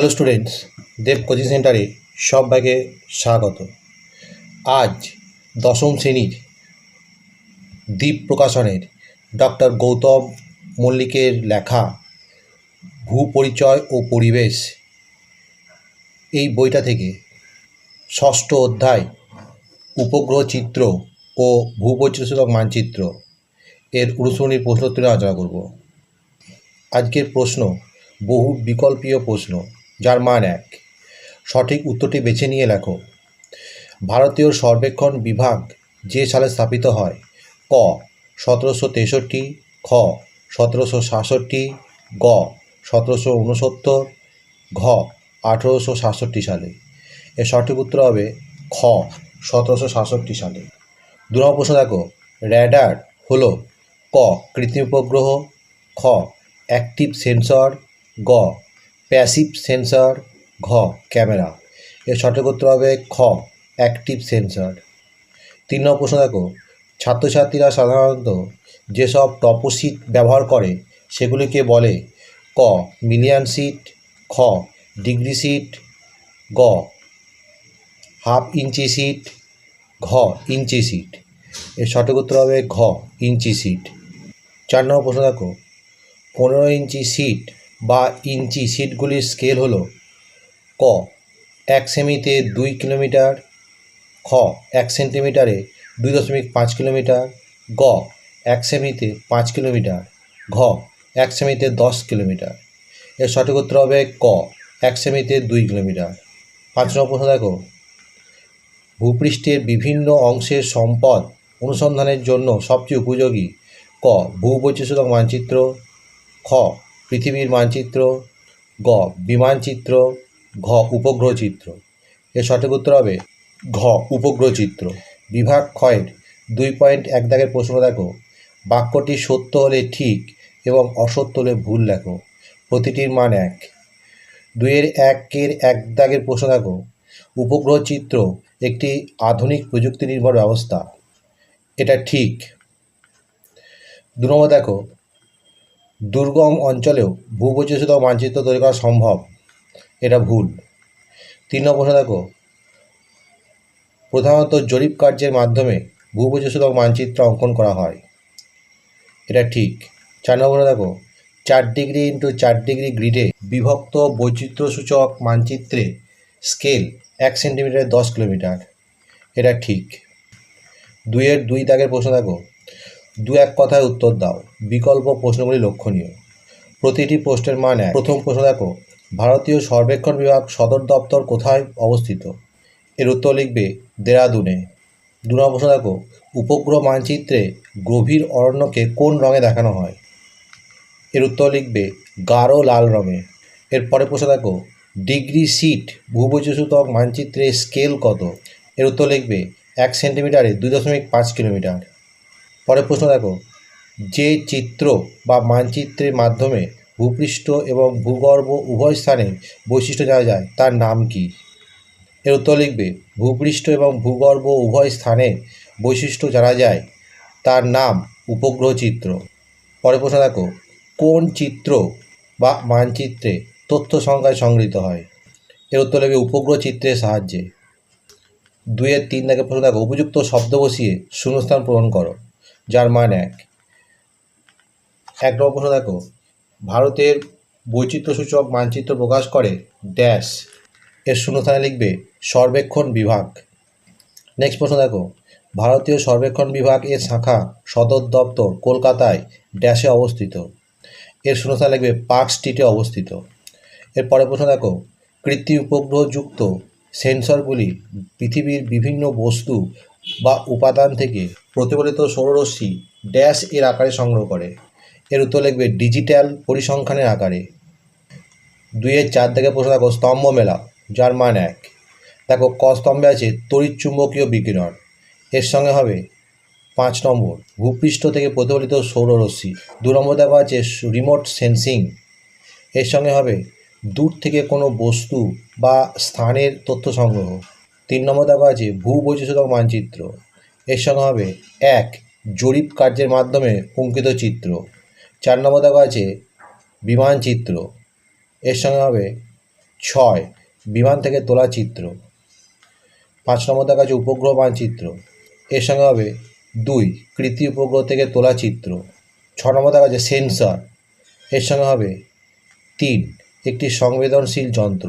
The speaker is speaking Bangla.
হ্যালো স্টুডেন্টস দেব কোচিং সেন্টারে সবাইকে স্বাগত। আজ দশম শ্রেণির দ্বীপ প্রকাশনের ডক্টর গৌতম মল্লিকের লেখা ভূপরিচয় ও পরিবেশ এই বইটা থেকে ষষ্ঠ অধ্যায় উপগ্রহ চিত্র ও ভূবৈচিত্র্যসূচক মানচিত্র এর অনুসরণীর প্রশ্নোত্তরে আলোচনা করব। আজকের প্রশ্ন বহু বিকল্পীয় প্রশ্ন। যার মান এক। সঠিক উত্তরটি বেছে নিয়ে লেখো। ভারতীয় সর্বেক্ষণ বিভাগ যে সালে স্থাপিত হয়, ক, সতেরোশো তেষট্টি, খ, সতেরোশো সাতষট্টি, গ, সতেরোশো উনসত্তর ঘ, আঠেরোশো সাতষট্টি সালে। এর সঠিক উত্তর হবে খ, সতেরোশো সাতষট্টি সালে। দু নম্বর প্রশ্ন দেখো, র্যাডার হলো ক, কৃত্রিম উপগ্রহ, খ, অ্যাক্টিভ সেন্সর, গ প্যাসিভ সেন্সর, ঘ, ক্যামেরা। এর সঠিক উত্তর হবে খ, অ্যাক্টিভ সেন্সর। তিন নম্বর প্রশ্ন দেখো, ছাত্রছাত্রীরা সাধারণত যেসব টপোশিট ব্যবহার করে, সেগুলিকে বলে ক, মিলিয়ন সিট, খ, ডিগ্রি সিট, গ, হাফ ইঞ্চি সিট, ঘ, ইঞ্চি সিট। এর সঠিক উত্তর হবে ঘ, ইঞ্চি সিট। চার নম্বর প্রশ্ন দেখো, পনেরো ইঞ্চি সিট বা ইঞ্চি সিটগুলির স্কেল হল ক। এক সেমিতে দুই কিলোমিটার। খ, এক সেন্টিমিটারে দুই দশমিক পাঁচ কিলোমিটার। গ, এক সেমিতে পাঁচ কিলোমিটার। ঘ, এক সেমিতে দশ কিলোমিটার। এর সঠিক উত্তর হবে ক, এক সেমিতে দুই কিলোমিটার। পাঁচ নম্বর প্রশ্ন দেখো। ভূপৃষ্ঠের বিভিন্ন অংশের সম্পদ অনুসন্ধানের জন্য সবচেয়ে উপযোগী ক ভূবৈচিত্র্যসূচক মানচিত্র। খ পৃথিবীর মানচিত্র গ বিমানচিত্র, ঘ উপগ্রহ চিত্র এর সঠিক উত্তর হবে ঘ উপগ্রহ চিত্র বিভাগ ক্ষয়ের দুই পয়েন্ট এক দাগের প্রশ্ন দেখো। বাক্যটি সত্য হলে ঠিক এবং অসত্য হলে ভুল লেখো। প্রতিটির মান এক। দুইয়ের একের এক দাগের প্রশ্ন দেখো। উপগ্রহ চিত্র একটি আধুনিক প্রযুক্তি নির্ভর ব্যবস্থা। এটা ঠিক। দু নম্বর দেখো দুর্গম অঞ্চলেও ভূবৈচিত্র্য মানচিত্র তৈরি করা সম্ভব। এটা ভুল। তিন নম্বর প্রশ্ন দেখো। প্রধানত জরিপ কার্যের মাধ্যমে ভূবৈচিত্র্য মানচিত্র অঙ্কন করা হয়। এটা ঠিক। চার নম্বর দেখো। চার ডিগ্রি ইন্টু চার ডিগ্রি গ্রিডে বিভক্ত বৈচিত্র্যসূচক মানচিত্রে স্কেল এক সেন্টিমিটারে দশ কিলোমিটার। এটা ঠিক। দুইয়ের দুই দাগের প্রশ্ন দেখো। দু এক কথায় উত্তর দাও। বিকল্প প্রশ্নগুলি লক্ষণীয়। প্রতিটি প্রশ্নের মান প্রথম প্রশ্ন দেখো, ভারতীয় সর্বেক্ষণ বিভাগ সদর দপ্তর কোথায় অবস্থিত? এর উত্তর লিখবে, দেরাদুনে। দু নম্বর প্রশ্ন দেখো, উপগ্রহ মানচিত্রে গভীর অরণ্যকে কোন রঙে দেখানো হয়? এর উত্তর লিখবে, গাঢ় লাল রঙে। এর পরে প্রশ্ন দেখো, ডিগ্রি সিট ভূবৈচিত্রসূচক মানচিত্রে স্কেল কত? এর উত্তর লিখবে, এক সেন্টিমিটারে দুই দশমিক পাঁচ কিলোমিটার। পরের প্রশ্ন দেখো, যে চিত্র বা মানচিত্রের মাধ্যমে ভূপৃষ্ঠ এবং ভূগর্ভ উভয় স্থানের বৈশিষ্ট্য জানা যায়, তার নাম কি? এর উত্তর লিখবে, ভূপৃষ্ঠ এবং ভূগর্ভ উভয় স্থানের বৈশিষ্ট্য জানা যায়, তার নাম উপগ্রহ চিত্র। পরের প্রশ্ন দেখো, কোন চিত্র বা মানচিত্রে তথ্য সংখ্যায় সংগৃহীত হয়? এর উত্তর লিখবে, উপগ্রহ চিত্রের সাহায্যে। দুইয়ের তিন দাগে প্রশ্ন দেখো, উপযুক্ত শব্দ বসিয়ে শূন্যস্থান পূরণ করো। যার মান এক। এক নম্বর প্রশ্ন দেখো। ভারতের বৈচিত্র্যসূচক মানচিত্র প্রকাশ করে ড্যাশ। এর শূন্যস্থানে লিখবে, সর্বেক্ষণ বিভাগ। নেক্সট প্রশ্ন দেখো। ভারতীয় সর্বেক্ষণ বিভাগ এর শাখা সদর দপ্তর কলকাতায় ড্যাশে অবস্থিত। এর শূন্যস্থানে লিখবে, পার্ক স্ট্রিটে অবস্থিত। এর পরের প্রশ্ন দেখো। কৃত্রিম উপগ্রহযুক্ত সেন্সরগুলি পৃথিবীর বিভিন্ন বস্তু বা উপাদান থেকে প্রতিফলিত সৌররশ্মি ড্যাশ এর আকারে সংগ্রহ করে। এর উত্তর লিখবে ডিজিটাল পরিসংখ্যানের আকারে। দুইয়ের চার থেকে প্রশ্ন দেখো স্তম্ভ মেলা, যার মান এক। দেখো, ক স্তম্ভে আছে তড়িৎচুম্বকীয় বিকিরণ। এর সঙ্গে হবে পাঁচ নম্বর, ভূপৃষ্ঠ থেকে প্রতিফলিত সৌররশ্মি। দু নম্বর দেখো আছে রিমোট সেন্সিং এর সঙ্গে হবে দূর থেকে কোনো বস্তু বা স্থানের তথ্য সংগ্রহ। তিন নম্বর দেখো আছে, ভূ ভূবৈচিত্র্যক মানচিত্র। এর সঙ্গে হবে এক, জরিপ কার্যের মাধ্যমে অঙ্কিত চিত্র। চার নম্বর দেখো আছে, বিমান চিত্র। এর সঙ্গে হবে ছয়, বিমান থেকে তোলা চিত্র। পাঁচ নম্বর দেখা আছে উপগ্রহ মানচিত্র। এর সঙ্গে হবে দুই, কৃত্রিম উপগ্রহ থেকে তোলা চিত্র। ছ নম্বর দেখা আছে সেন্সর। এর সঙ্গে হবে তিন, একটি সংবেদনশীল যন্ত্র।